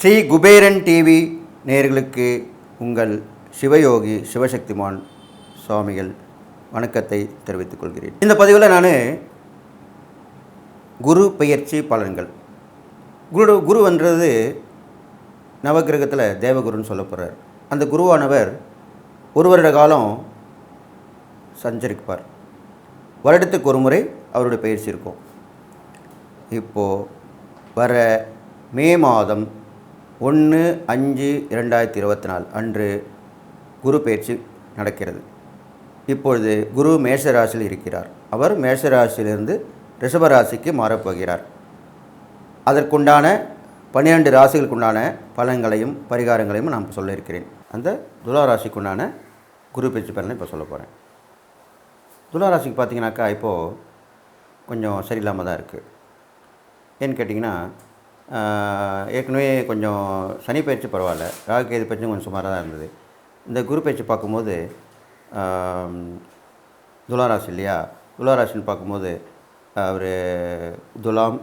Sri Kuberan TV நேயர்களுக்கு உங்கள் சிவயோகி சிவசக்திமான் சுவாமிகள் வணக்கத்தை தெரிவித்துக் கொள்கிறேன். இந்த பதிவில் நான் குரு பெயர்ச்சி பலன்கள். குரு குருவன்றது நவக்கிரகத்தில் தேவகுருன்னு சொல்ல போகிறார் அந்த குருவானவர் ஒரு வருட காலம் சஞ்சரிப்பார். வருடத்துக்கு ஒரு முறை அவருடைய பயிற்சி இருக்கும். இப்போது வர மே மாதம் ஒன்று அஞ்சு இரண்டாயிரத்தி இருபத்தி நாலு அன்று குரு பயிற்சி நடக்கிறது. இப்பொழுது குரு மேஷராசியில் இருக்கிறார். அவர் மேஷராசியிலிருந்து ரிஷபராசிக்கு மாறப்போகிறார். அதற்குண்டான பன்னிரெண்டு ராசிகளுக்குண்டான பலன்களையும் பரிகாரங்களையும் நான் சொல்லியிருக்கிறேன். அந்த துலா ராசிக்குண்டான குரு பயிற்சி பலனை இப்போ சொல்ல போகிறேன் துளாராசிக்கு பார்த்தீங்கன்னாக்கா இப்போது கொஞ்சம் சரியில்லாமல் தான் இருக்குது ஏன்னு கேட்டிங்கன்னா ஏற்கனவே கொஞ்சம் சனி பயிற்சி பரவாயில்ல. ராகு கேது பயிற்சியும் கொஞ்சம் சுமாராக தான் இருந்தது. இந்த குரு பயிற்சி பார்க்கும்போது ஆம், துளாராசி இல்லையா? துளாராசின்னு பார்க்கும்போது அவர் துலாம்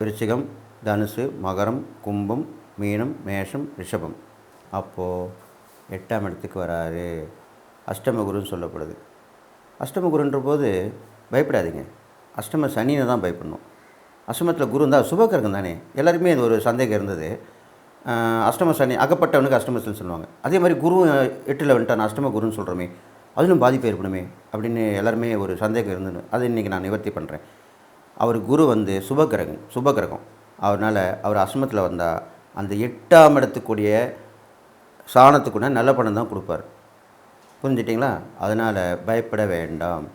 விருச்சிகம் தனுசு மகரம் கும்பம் மீனம் மேஷம் ரிஷபம். அப்போது எட்டாம் இடத்துக்கு வராரு. அஷ்டம குருன்னு சொல்லப்படுது. அஷ்டம குருன்ற போது பயப்படாதீங்க. அஷ்டம சனின்னு தான் பயப்படணும். அஷ்டமத்தில் குரு இருந்தால் சுபக்கிரகம் தானே. எல்லாருமே இது ஒரு சந்தேகம் இருந்தது. அஷ்டம சனி அகப்பட்டவனுக்கு அஷ்டம சொல்லுவாங்க. அதே மாதிரி குரு எட்டில் வந்துட்டான் அஷ்டம குருன்னு சொல்கிறோமே அதிலும் பாதிப்பு ஏற்படுமே அப்படின்னு எல்லாருமே ஒரு சந்தேகம் இருந்தது. அதை இன்றைக்கி நான் நிவர்த்தி பண்ணுறேன் அவர் குரு வந்து சுபகிரகம் சுபகிரகம் அவரால் அவர் அஷ்டமத்தில் வந்தால் அந்த எட்டாம் இடத்துக்குரிய சாணத்துக்குள்ள நல்ல பணம் தான் கொடுப்பார். புரிஞ்சிட்டிங்களா? அதனால் பயப்பட வேண்டாம்.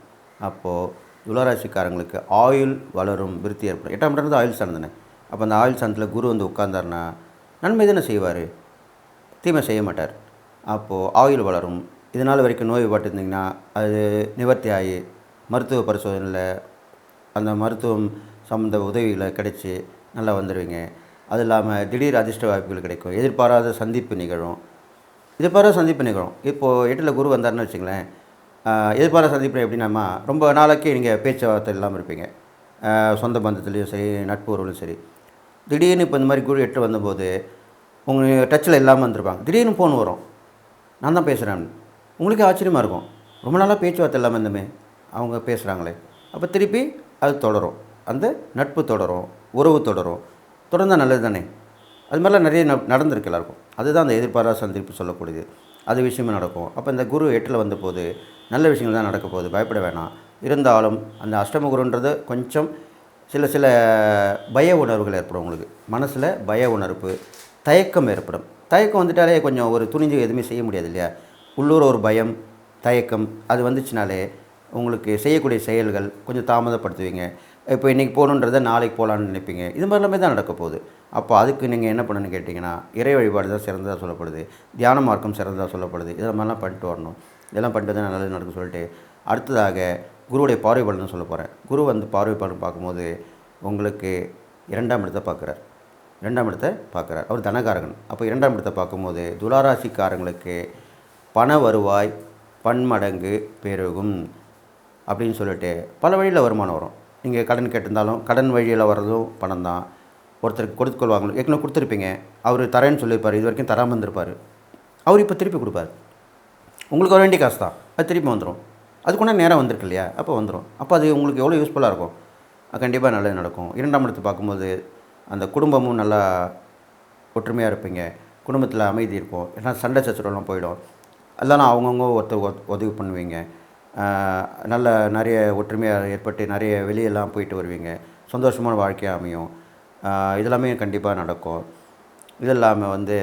அப்போது துளராசிக்காரங்களுக்கு ஆயுள் வளரும் விருத்தி ஏற்படும். எட்டாம் இடம் ஆயுள் சாணம் அப்போ அந்த ஆயுள் சாணத்தில் குரு வந்து உட்கார்ந்தார்னா நன்மை தானே செய்வார்? தீமை செய்ய மாட்டார். அப்போது ஆயுள் வளரும். இதனால் வரைக்கும் நோய் பட்டிருந்தீங்கன்னா அது நிவர்த்தி ஆகி மருத்துவ பரிசோதனையில் அந்த மருத்துவம் சம்மந்த உதவிகளை கிடைச்சி நல்லா வந்துடுவீங்க அது இல்லாமல் திடீர் அதிர்ஷ்ட வாய்ப்புகள் கிடைக்கும். எதிர்பாராத சந்திப்பு நிகழும். எதிர்பாராத சந்திப்பு நிகழும். இப்போது எட்டில் குரு வந்தாருன்னு வச்சுங்களேன் ஆஹ் எதிர்பாராத சந்திப்பு எப்படின்னாமா ரொம்ப நாளைக்கு நீங்கள் பேச்சுவார்த்தை இல்லாமல் இருப்பீங்க. சொந்த பந்தத்துலேயும் சரி நட்பு உறவுலையும் சரி. திடீர்னு இப்போ இந்த மாதிரி குரு எட்டு வந்தபோது உங்கள் டச்சில் இல்லாமல் வந்திருப்பாங்க. திடீர்னு ஃபோன் வரும். நான் தான் பேசுகிறேன் உங்களுக்கே ஆச்சரியமாக இருக்கும். ரொம்ப நாளாக பேச்சுவார்த்தை இல்லாமல் இருந்தமே அவங்க பேசுகிறாங்களே அப்போ திருப்பி அது தொடரும். அந்த நட்பு தொடரும் உறவு தொடரும். தொடர்ந்தால் நல்லது தானே அது மாதிரிலாம் நிறைய ந நடந்திருக்கு எல்லாருக்கும். அதுதான் அந்த எதிர்பாராத சந்திப்பு சொல்லக்கூடியது. அது விஷயமும் நடக்கும். அப்போ இந்த குரு எட்டில் வந்த போது நல்ல விஷயங்கள் தான் நடக்க போகுது. பயப்பட வேணாம். இருந்தாலும் அந்த அஷ்டம குருன்றது கொஞ்சம் சில சில பய உணர்வுகள் ஏற்படும் உங்களுக்கு. மனசில் பய உணர்வு தயக்கம் ஏற்படும். தயக்கம் வந்துட்டாலே கொஞ்சம் ஒரு துணிஞ்சு எதுவுமே செய்ய முடியாது இல்லையா? உள்ளூர் ஒரு பயம் தயக்கம் அது வந்துச்சுனாலே உங்களுக்கு செய்யக்கூடிய செயல்கள் கொஞ்சம் தாமதப்படுத்துவீங்க. இப்போ இன்றைக்கி போகணுன்றதை நாளைக்கு போகலான்னு நினைப்பீங்க. இது மாதிரி தான் நடக்க போகுது. அப்போ அதுக்கு நீங்கள் என்ன பண்ணணும்னு கேட்டிங்கன்னா இறை வழிபாடு தான் சிறந்ததாக சொல்லப்படுது. தியான மார்க்கம் சிறந்ததாக சொல்லப்படுது. இதெல்லாம் மாதிரிலாம் பண்ணிட்டு வரணும். இதெல்லாம் பண்ணிட்டு தான் நல்லது நடக்கும் சொல்லிட்டு அடுத்ததாக குருவுடைய பார்வை பலன் சொல்ல போகிறேன் குரு வந்து பார்வை பலன் பார்க்கும்போது உங்களுக்கு இரண்டாம் இடத்தை பார்க்குறார். இரண்டாம் இடத்தை பார்க்குறார். அவர் தனகாரகன். அப்போ இரண்டாம் இடத்தை பார்க்கும்போது துளாராசிக்காரங்களுக்கு பண வருவாய் பன்மடங்கு பெருகும் அப்படின்னு சொல்லிட்டு பல வழியில் வருமானம் வரும். நீங்கள் கடன் கேட்டிருந்தாலும் கடன் வழியில் வர்றதும் பணம் தான் ஒருத்தருக்கு கொடுத்துக்கொள்வாங்க ஏற்கனவே கொடுத்துருப்பீங்க. அவர் தரேன்னு சொல்லியிருப்பார் இது வரைக்கும் தராமல் இருந்திருப்பார். அவர் இப்போ திருப்பி கொடுப்பார். உங்களுக்கு வர வேண்டிய காசு தான் அது திருப்பி வந்துடும் அதுக்குன்னா நேரம் வந்திருக்கு இல்லையா அப்போ வந்துடும் அப்போ அது உங்களுக்கு எவ்வளோ யூஸ்ஃபுல்லாக இருக்கும்? கண்டிப்பாக நல்லது நடக்கும். இரண்டாம் இடத்து பார்க்கும்போது அந்த குடும்பமும் நல்லா ஒற்றுமையாக இருப்பீங்க. குடும்பத்தில் அமைதி இருக்கும். ஏன்னா சண்டை சச்சரவுலாம் போயிடும். அதெல்லாம் அவங்கவுங்க ஒருத்தர் ஒத்- உதவி பண்ணுவீங்க. நல்ல நிறைய ஒற்றுமையாக ஏற்பட்டு நிறைய வெளியெல்லாம் போயிட்டு வருவீங்க. சந்தோஷமான வாழ்க்கையாக அமையும். இதெல்லாமே கண்டிப்பாக நடக்கும். இது இல்லாமல் வந்து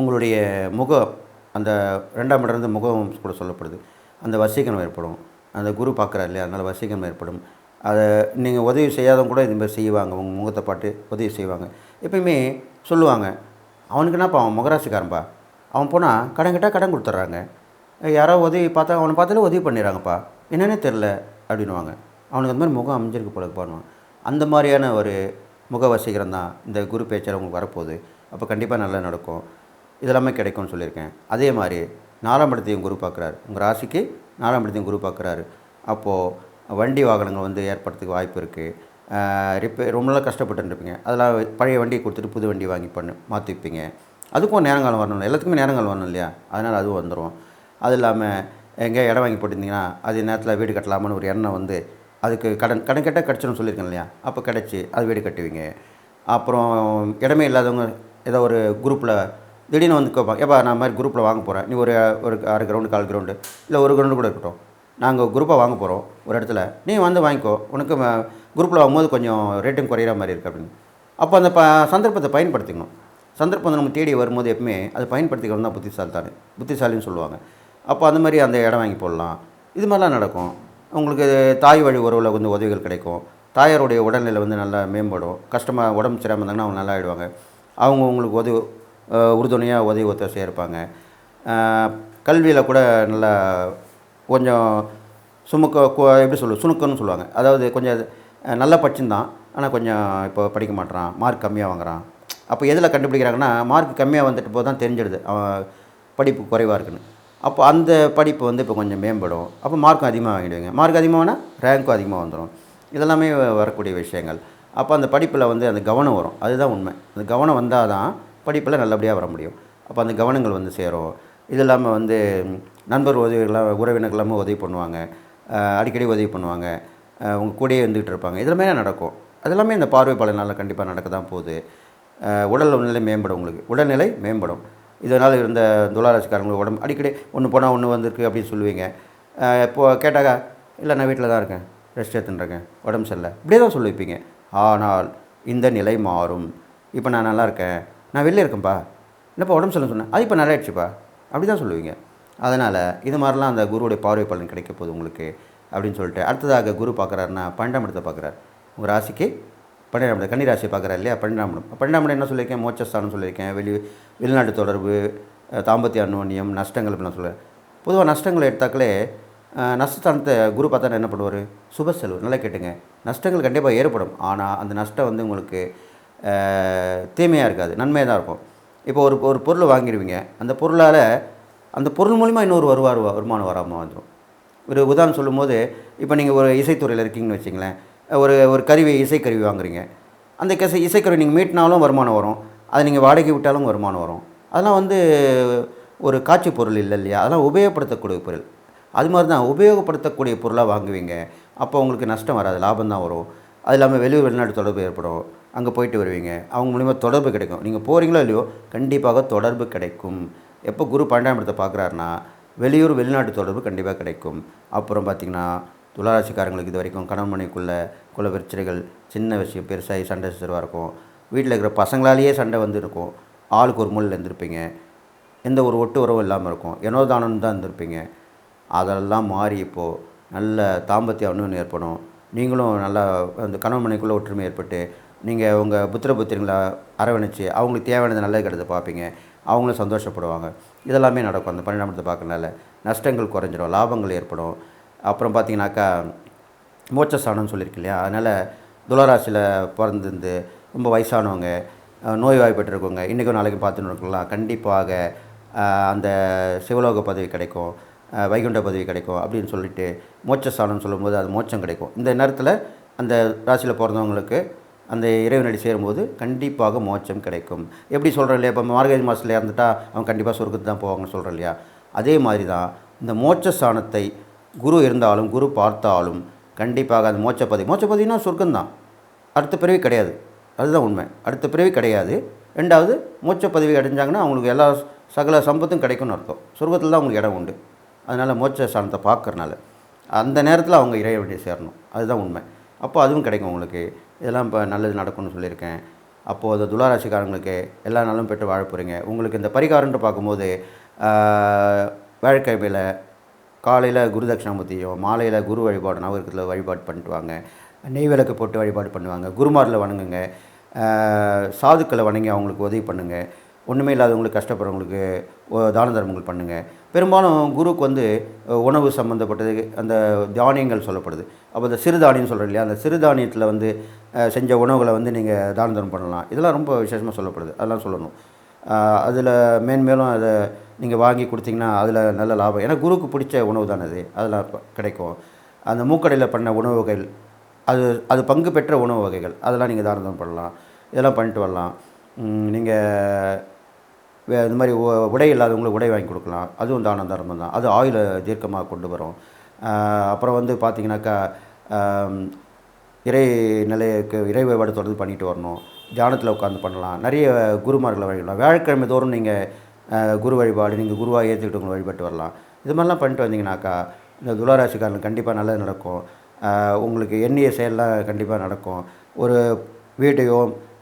உங்களுடைய முகம் அந்த ரெண்டாம் இடம் இருந்து முகம் கூட சொல்லப்படுது. அந்த வசீகரம் ஏற்படும். அந்த குரு பார்க்குறாரு இல்லையா? அதனால் வசீகரம் ஏற்படும். அதை நீங்கள் உதவி செய்யாதவங்க கூட இதுமாதிரி செய்வாங்க. உங்கள் முகத்தை பாட்டு உதவி செய்வாங்க. எப்பயுமே சொல்லுவாங்க அவனுக்கு என்னப்பா அவன் முகராசிக்காரன்பா? அவன் போனால் கடன் கேட்டால் கடன் கொடுத்துட்றாங்க. யாரோ உதவி பார்த்தா அவனை பார்த்தாலே உதவி பண்ணிடுறாங்கப்பா. என்னென்னே தெரில அப்படின்னுவாங்க. அவனுக்கு அந்த மாதிரி முகம் அமைஞ்சிருக்கு போல பண்ணுவான் அந்த மாதிரியான ஒரு முகவசீகரம் தான் இந்த குரு பேச்சில் உங்களுக்கு வரப்போகுது. அப்போ கண்டிப்பாக நல்லா நடக்கும். இதெல்லாமே கிடைக்கும்னு சொல்லியிருக்கேன். அதே மாதிரி நாலாம் இடத்தையும் குரு பார்க்குறாரு. உங்கள் ராசிக்கு நாலாம் இடத்தையும் குரு பார்க்குறாரு. அப்போது வண்டி வாகனங்கள் வந்து ஏற்படுறதுக்கு வாய்ப்பு இருக்குது ரிப்பேர் ரொம்ப நாள் கஷ்டப்பட்டுருப்பீங்க அதெல்லாம் பழைய வண்டியை கொடுத்துட்டு புது வண்டி வாங்கி பண்ணு மாற்றிப்பீங்க அதுக்கும் நேரங்காலம் வரணும் எல்லாத்துக்குமே நேரங்காலம் வரணும் இல்லையா? அதனால் அதுவும் வந்துடும் அது இல்லாமல் எங்கேயா இடம் வாங்கி போட்டிருந்தீங்கன்னா அது நேரத்தில் வீடு கட்டலாமான்னு ஒரு எண்ணம் வந்து அதுக்கு கடன் கடன் கேட்டால் கிடச்சிடும் சொல்லியிருக்கேன் இல்லையா? அப்போ கிடச்சி அது வீடு கட்டுவீங்க. அப்புறம் இடமே இல்லாதவங்க ஏதோ ஒரு குரூப்பில் திடீர்னு வந்து கேட்பாங்க ஏப்பா நான் மாதிரி குரூப்பில் வாங்க போகிறேன் நீ ஒரு ஒரு அரை கிரவுண்டு கால் கிரவுண்டு இல்லை ஒரு கிரவுண்டு கூட இருக்கட்டும். நாங்கள் குரூப்பாக வாங்க போகிறோம் ஒரு இடத்துல. நீ வந்து வாங்கிக்கோ. உனக்கு குரூப்பில் வாங்கும்போது கொஞ்சம் ரேட்டும் குறையிற மாதிரி இருக்குது அப்படின்னு. அப்போ அந்த ப சந்தர்ப்பத்தை பயன்படுத்திக்கணும். சந்தர்ப்பம் நம்ம தேடி வரும்போது எப்பவுமே அதை பயன்படுத்திக்கணும் தான் புத்திசாலி தானே புத்திசாலின்னு சொல்லுவாங்க. அப்போ அந்த மாதிரி அந்த இடம் வாங்கி போடலாம். இது மாதிரிலாம் நடக்கும். உங்களுக்கு தாய் வழி உறவில் வந்து உதவிகள் கிடைக்கும். தாயாருடைய உடல்நிலை வந்து நல்லா மேம்படும். கஷ்டமாக உடம்பு சரியாமல் இருந்தாங்கன்னா அவங்க நல்லா ஆகிடுவாங்க அவங்க உங்களுக்கு உதவி உறுதுணையாக உதவி ஒத்தாசையாக இருப்பாங்க கல்வியில் கூட நல்லா கொஞ்சம் சுமுக்க எப்படி சொல்லுவது சுணுக்கன்னு சொல்லுவாங்க. அதாவது கொஞ்சம் நல்லா நல்ல பட்சம்தான் ஆனால் கொஞ்சம் இப்போ படிக்க மாட்றான். மார்க் கம்மியாக வாங்குறான். அப்போ எதில் கண்டுபிடிக்கிறாங்கன்னா மார்க் கம்மியாக வந்துட்டு போது தான் தெரிஞ்சிடுது. அவன் படிப்பு குறைவாக இருக்குன்னு. அப்போ அந்த படிப்பு வந்து இப்போ கொஞ்சம் மேம்படும். அப்போ மார்க்கும் அதிகமாக வாங்கிடுவீங்க. மார்க் அதிகமாகனா ரேங்க்கும் அதிகமாக வந்துடும். இதெல்லாமே வரக்கூடிய விஷயங்கள். அப்போ அந்த படிப்பில் வந்து அந்த கவனம் வரும். அதுதான் உண்மை. அந்த கவனம் வந்தால் தான் படிப்பில் நல்லபடியாக வர முடியும். அப்போ அந்த கவனங்கள் வந்து சேரும். இது இல்லாமல் வந்து நண்பர் உதவிகள்லாம் உறவினர்களாமல் உதவி பண்ணுவாங்க. அடிக்கடி உதவி பண்ணுவாங்க. அவங்க கூடயே இருந்துகிட்டு இருப்பாங்க. இதெல்லாமே நடக்கும். அதெல்லாமே இந்த பார்வை பலனால் கண்டிப்பாக நடக்க தான் போகுது உடல் நிலை மேம்படும் உங்களுக்கு. உடல்நிலை மேம்படும். இதனால் இருந்த துளாராசிக்காரங்களுக்கு உடம்பு அடிக்கடி ஒன்று போனால் ஒன்று வந்திருக்கு அப்படின்னு சொல்லுவீங்க. இப்போது கேட்டாக்கா இல்லை நான் வீட்டில் தான் இருக்கேன். ரெஸ்ட் எடுத்துட்டுருக்கேன். உடம்பு சரியில்லை. இப்படியே தான் சொல்லிப்பீங்க ஆனால் இந்த நிலை மாறும். இப்போ நான் நல்லா இருக்கேன். நான் வெளில இருக்கேன்ப்பா. என்னப்பா உடம்பு சரியில்லை சொன்னேன் அது இப்போ நல்லா ஆயிடுச்சுப்பா அப்படி தான் சொல்லுவீங்க. அதனால் இது மாதிரிலாம் அந்த குருவுடைய பார்வை பலன் கிடைக்க போகுது உங்களுக்கு அப்படின்னு சொல்லிட்டு அடுத்ததாக குரு பார்க்குறாருன்னா பன்னெண்டாம் இடத்தை பார்க்குறாரு. உங்கள் ராசிக்கு பன்னெண்டாம் இடம் பார்க்குறா இல்லையா? பன்னெண்டாம் இடம். பன்னெண்டாம் இடம் என்ன சொல்லியிருக்கேன்? மோட்சஸ்தானம் சொல்லியிருக்கேன். வெளி வெளிநாட்டு தொடர்பு தாம்பத்திய அந்யோன்யம் நஷ்டங்கள் இப்படிலாம் சொல்லுவேன் பொதுவாக நஷ்டங்களை எடுத்தாக்களே நஷ்டஸ்தானத்தை குரு பார்த்தா என்ன பண்ணுவார்? சுப செலவு. நல்லா கேட்டுங்க. நஷ்டங்கள் கண்டிப்பாக ஏற்படும். ஆனால் அந்த நஷ்டம் வந்து உங்களுக்கு தீமையாக இருக்காது. நன்மையாக தான் இருக்கும். இப்போ ஒரு ஒரு பொருளை வாங்கிடுவீங்க. அந்த பொருளால் அந்த பொருள் மூலிமா இன்னொரு வருவார் வருமானம் வராமல் வந்துடும் ஒரு உதாரணம் சொல்லும்போது இப்போ நீங்கள் ஒரு இசைத்துறையில் இருக்கீங்கன்னு வச்சிங்களேன் ஒரு ஒரு கருவி இசைக்கருவி வாங்குறீங்க. அந்த கசை இசைக்கருவி நீங்கள் மீட்டினாலும் வருமானம் வரும். அதை நீங்கள் வாடகை விட்டாலும் வருமானம் வரும். அதெல்லாம் வந்து ஒரு காட்சி பொருள் இல்லை இல்லையா? அதெல்லாம் உபயோகப்படுத்தக்கூடிய பொருள். அது மாதிரி தான் உபயோகப்படுத்தக்கூடிய பொருளாக வாங்குவீங்க. அப்போ உங்களுக்கு நஷ்டம் வராது லாபம் தான் வரும். அது இல்லாமல் வெளியூர் வெளிநாட்டு தொடர்பு ஏற்படும். அங்கே போயிட்டு வருவீங்க. அவங்க மூலிமா தொடர்பு கிடைக்கும். நீங்கள் போகிறீங்களோ இல்லையோ கண்டிப்பாக தொடர்பு கிடைக்கும். எப்போ குரு பன்னெண்டாம் இடத்தை பார்க்குறாருன்னா வெளியூர் வெளிநாட்டு தொடர்பு கண்டிப்பாக கிடைக்கும். அப்புறம் பார்த்திங்கன்னா துளாராசிக்காரங்களுக்கு இது வரைக்கும் கணவன் மனைக்குள்ளே குல பிரச்சனைகள் சின்ன விஷயம் பெருசாகி சண்டை சிறுவாக இருக்கும். வீட்டில் இருக்கிற பசங்களாலேயே சண்டை வந்து இருக்கும் ஆளுக்கு ஒரு மூலையில் இருந்திருப்பீங்க. எந்த ஒரு ஒட்டு உறவும் இல்லாமல் இருக்கும். ஏனோ தான் இருந்திருப்பீங்க. அதெல்லாம் மாறி இப்போது நல்ல தாம்பத்திய அணுன்னு ஏற்படும். நீங்களும் நல்லா அந்த கணவன் மனைக்குள்ளே ஒற்றுமை ஏற்பட்டு நீங்கள் உங்கள் புத்திர புத்திரங்களை அரவணைச்சு அவங்களுக்கு தேவையானது நல்லது கிடந்து பார்ப்பீங்க. அவங்களும் சந்தோஷப்படுவாங்க. இதெல்லாமே நடக்கும். அந்த பன்னெண்டாம் இடத்தை பார்க்கறனால நஷ்டங்கள் குறைஞ்சிரும். லாபங்கள் ஏற்படும். அப்புறம் பார்த்தீங்கன்னாக்கா மோட்சஸ்தானம்னு சொல்லியிருக்கு இல்லையா? அதனால் துளராசியில் பிறந்திருந்து ரொம்ப வயசானவங்க அஹ், நோய்வாய்ப்பட்டிருக்கவங்க இன்றைக்கும் நாளைக்கு பார்த்துன்னு இருக்கலாம். கண்டிப்பாக அந்த சிவலோக பதவி கிடைக்கும் வைகுண்ட பதவி கிடைக்கும் அப்படின்னு சொல்லிட்டு மோட்சஸ்தானம்னு சொல்லும்போது அது மோட்சம் கிடைக்கும். இந்த நேரத்தில் அந்த ராசியில் பிறந்தவங்களுக்கு அந்த இறைவனடி சேரும்போது கண்டிப்பாக மோட்சம் கிடைக்கும். எப்படி சொல்கிறோம் இல்லையா? இப்போ மார்கழி மாதத்தில் இறந்துட்டால் அவன் கண்டிப்பாக சொர்க்கத்து தான் போவாங்கன்னு சொல்கிறோம் இல்லையா? அதே மாதிரி தான் இந்த மோட்சஸ்தானத்தை குரு இருந்தாலும் குரு பார்த்தாலும் கண்டிப்பாக அது மோச்சப்பதி பதவி சொர்க்கம்தான். அடுத்த பிறவி கிடையாது. அதுதான் உண்மை. அடுத்த பிறவி கிடையாது. ரெண்டாவது மோட்ச பதவி அடைஞ்சாங்கன்னா அவங்களுக்கு எல்லா சகல சம்பத்தும் கிடைக்கும்னு அர்த்தம். சொர்க்கத்தில் தான் அவங்களுக்கு இடம் உண்டு. அதனால் மோட்ச ஸ்தானத்தை பார்க்கறனால அந்த நேரத்தில் அவங்க இறைவனை சேரணும். அதுதான் உண்மை. அப்போ அதுவும் கிடைக்கும் உங்களுக்கு. இதெல்லாம் இப்போ நல்லது நடக்கும்னு சொல்லியிருக்கேன். அப்போது அந்த துளாராசிக்காரங்களுக்கு எல்லா நாளும் பெற்று வாழ போகிறீங்க உங்களுக்கு இந்த பரிகாரன்ட்டு பார்க்கும்போது ஆஹ், காலையில் குரு தட்சிணாமூர்த்தியும் மாலையில் குரு வழிபாடு நவகிரகத்தில் வழிபாடு பண்ணிட்டு வாங்க நெய் விளக்கு போட்டு வழிபாடு பண்ணுவாங்க. குருமாரில் வணங்குங்க. சாதுக்களை வணங்கி அவங்களுக்கு உதவி பண்ணுங்கள் ஒன்றுமே இல்லாதவங்களுக்கு கஷ்டப்படுறவங்களுக்கு தான தர்மங்கள் பண்ணுங்கள் பெரும்பாலும் குருக்கு வந்து உணவு சம்மந்தப்பட்டது அந்த தானியங்கள் சொல்லப்படுது. அப்போ இந்த சிறுதானியம் சொல்கிறோம் இல்லையா? அந்த சிறுதானியத்தில் வந்து செஞ்ச உணவுகளை வந்து நீங்கள் தான தர்மம் பண்ணலாம். இதெல்லாம் ரொம்ப விசேஷமாக சொல்லப்படுது. அதெல்லாம் சொல்லணும். அதில் மேன்மேலும் அதை நீங்கள் வாங்கி கொடுத்தீங்கன்னா அதில் நல்ல லாபம். ஏன்னா குருவுக்கு பிடிச்ச உணவு தானே அது. அதில் கிடைக்கும். அந்த மூக்கடையில் பண்ண உணவு வகைகள் அது அது பங்கு பெற்ற உணவு வகைகள் அதெல்லாம் நீங்கள் தாரதம் பண்ணலாம். இதெல்லாம் பண்ணிட்டு வரலாம். நீங்கள் வே இந்த மாதிரி உ- உடை இல்லாதவங்களுக்கு உடை வாங்கி கொடுக்கலாம். அதுவும் தானம் தர்மம் தான். அது ஆயுளை தீர்க்கமாக கொண்டு வரும். அப்புறம் வந்து பார்த்தீங்கன்னாக்கா இறை நிலையக்கு இறை வழிபாடு தொடர்ந்து பண்ணிட்டு வரணும். தியானத்தில் உட்காந்து பண்ணலாம். நிறைய குருமார்களை வழிபடலாம். வியாழக்கிழமை தோறும் நீங்கள் குரு வழிபாடு நீங்கள் குருவாக ஏற்றுக்கிட்டு வழிபட்டு வரலாம். இது மாதிரிலாம் பண்ணிட்டு வந்தீங்கன்னாக்கா இந்த துளாராசிக்காரங்களுக்கு கண்டிப்பாக நல்லது நடக்கும். உங்களுக்கு எண்ணிய செயல்லாம் கண்டிப்பாக நடக்கும். ஒரு வீட்டையோ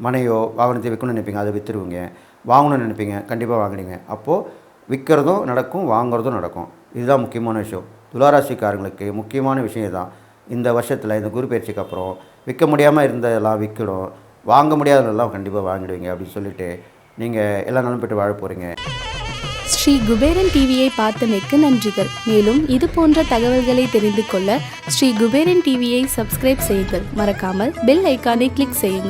மனையோ வாகனத்தை விற்கணும்னு நினைப்பீங்க அதை விற்றுருவீங்க வாங்கணும்னு நினைப்பீங்க கண்டிப்பாக வாங்குனீங்க. அப்போது விற்கிறதும் நடக்கும் வாங்குறதும் நடக்கும். இதுதான் முக்கியமான விஷயம். துளாராசிக்காரங்களுக்கு முக்கியமான விஷயம் தான் இந்த வருஷத்தில் இந்த குரு பயிற்சிக்கு அப்புறம் விற்க முடியாமல் இருந்ததெல்லாம் விற்கிடும் வாங்க முடியாததெல்லாம் கண்டிப்பாக வாங்கிடுவீங்க அப்படின்னு சொல்லிட்டு நீங்கள் எல்லா நாளும் போய்ட்டு வாழ போகிறீங்க ஸ்ரீ குபேரன் டிவியை பார்த்தமைக்கு நன்றிகள். மேலும் இது போன்ற தகவல்களை தெரிந்து கொள்ள ஸ்ரீ குபேரன் டிவியை சப்ஸ்கிரைப் செய்யுங்கள். மறக்காமல் பெல் ஐக்கானை கிளிக் செய்யுங்கள்.